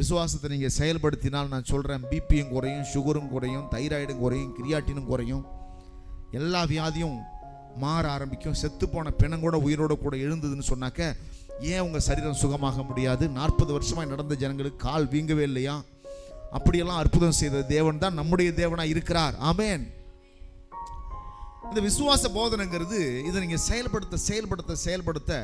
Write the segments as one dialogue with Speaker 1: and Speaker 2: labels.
Speaker 1: விசுவாசத்தை நீங்கள் செயல்படுத்தினால் நான் சொல்கிறேன் பிபியும் குறையும் சுகரும் குறையும் தைராய்டும் குறையும் கிரியாட்டினும் குறையும். எல்லா வியாதியும் மாற ஆரம்பிக்கும். செத்துப்போன பிணங்கூட பிணம் கூட உயிரோட கூட எழுந்ததுன்னு சொன்னாக்க ஏன் உங்கள் சரீரம் சுகமாக முடியாது? நாற்பது வருஷமாக நடந்த ஜனங்களுக்கு கால் வீங்கவே இல்லையா? அப்படியெல்லாம் அற்புதம் செய்த தேவன் தான் நம்முடைய தேவனாக இருக்கிறார். ஆமேன். இந்த விசுவாச போதனைங்கிறது இதை நீங்கள் செயல்படுத்த செயல்படுத்த செயல்படுத்த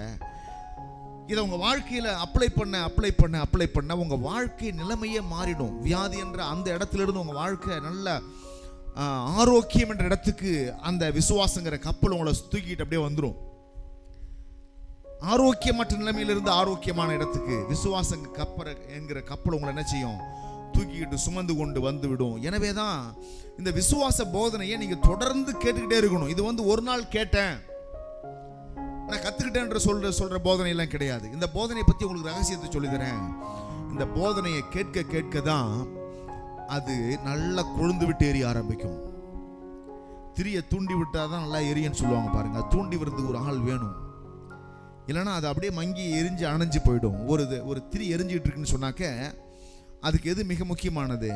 Speaker 1: இதை உங்கள் வாழ்க்கையில் அப்ளை பண்ண அப்ளை பண்ண அப்ளை பண்ண உங்கள் வாழ்க்கை நிலைமையே மாறிடும். வியாதி என்ற அந்த இடத்துல இருந்து உங்கள் வாழ்க்கை நல்ல ஆரோக்கியம் என்ற இடத்துக்கு அந்த விசுவாசங்கிற கப்பல் உங்களை தூக்கிட்டு அப்படியே வந்துடும் ஆரோக்கியமற்ற நிலைமையிலிருந்து ஆரோக்கியமான இடத்துக்கு விசுவாசங்க கப்பல் என்கிற கப்பல் உங்களை என்ன செய்யும்? தூக்கிக்கிட்டு சுமந்து கொண்டு வந்து விடும் எனவே தான் இந்த விசுவாச போதனையை நீங்கள் தொடர்ந்து கேட்டுக்கிட்டே இருக்கணும். இது வந்து ஒரு நாள் கேட்டேன். நான் என்று சொல்ற சொல்ற போதனையெல்லாம் கிடையாது. இந்த போதனையை பற்றி உங்களுக்கு ரகசியத்தை சொல்லித்தரேன். இந்த போதனையை கேட்க கேட்க தான் அது நல்லா கொழுந்து விட்டு எரிய ஆரம்பிக்கும். திரியை தூண்டி விட்டால் தான் நல்லா எரியன்னு சொல்லுவாங்க பாருங்க. தூண்டி விடுறதுக்கு ஒரு ஆள் வேணும். இல்லைன்னா அது அப்படியே மங்கி எரிஞ்சு அணைஞ்சு போயிடும். ஒரு இது ஒரு திரி எரிஞ்சிட்டு இருக்குன்னு சொன்னாக்க அதுக்கு எது மிக முக்கியமானது?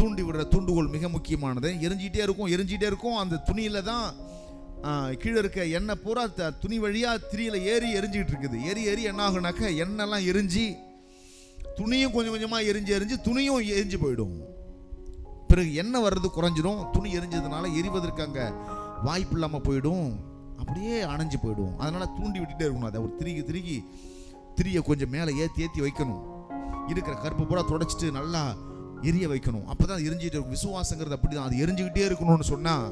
Speaker 1: தூண்டி விடுற தூண்டுகோல் மிக முக்கியமானது. எரிஞ்சிட்டே இருக்கும் எரிஞ்சிட்டே இருக்கும். அந்த துணியில தான் கீழே இருக்க எண்ணெய் பூரா த- துணி வழியாக திரியில் ஏறி எரிஞ்சிக்கிட்டு இருக்குது. எரி எரி என்ன ஆகுனாக்க எண்ணெய்லாம் எரிஞ்சு துணியும் கொஞ்சம் கொஞ்சமாக எரிஞ்சு எரிஞ்சு துணியும் எரிஞ்சு போயிடும். பிறகு எண்ணெய் வர்றது குறைஞ்சிடும் துணி எரிஞ்சதுனால எரிவதற்கு அங்கே வாய்ப்பு இல்லாமல் போயிடும். அப்படியே அணைஞ்சு போயிடும். அதனால் தூண்டி விட்டுட்டே இருக்கணும். அதை ஒரு திருகி திருகி திரியை கொஞ்சம் மேலே ஏற்றி ஏற்றி வைக்கணும். இருக்கிற கருப்பு பூரா தொடச்சிட்டு நல்லா எரிய வைக்கணும். அப்போ தான் எரிஞ்சிட்டு இருக்கும். விசுவாசங்கிறது அப்படி தான் அது எரிஞ்சுக்கிட்டே இருக்கணும்னு சொன்னால்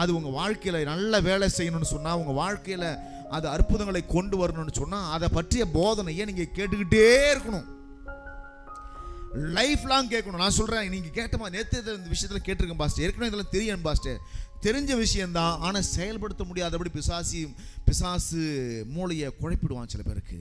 Speaker 1: அது உங்கள் வாழ்க்கையில் நல்ல வேலை செய்யணும்னு சொன்னால் உங்கள் வாழ்க்கையில் அது அற்புதங்களை கொண்டு வரணும்னு சொன்னால் அதை பற்றிய போதனையை நீங்கள் கேட்டுக்கிட்டே இருக்கணும். லைஃப் லாங் கேட்கணும். நான் சொல்கிறேன் நீங்கள் கேட்டமா நேற்று இந்த விஷயத்தில் கேட்டிருக்கேன் பாஸ்டர். ஏற்கனவே இதெல்லாம் தெரியும் பாஸ்டர். தெரிஞ்ச விஷயந்தான் ஆனால் செயல்படுத்த முடியாதபடி பிசாசி பிசாசு மூளையை குழப்பிடுவான் சில பேருக்கு.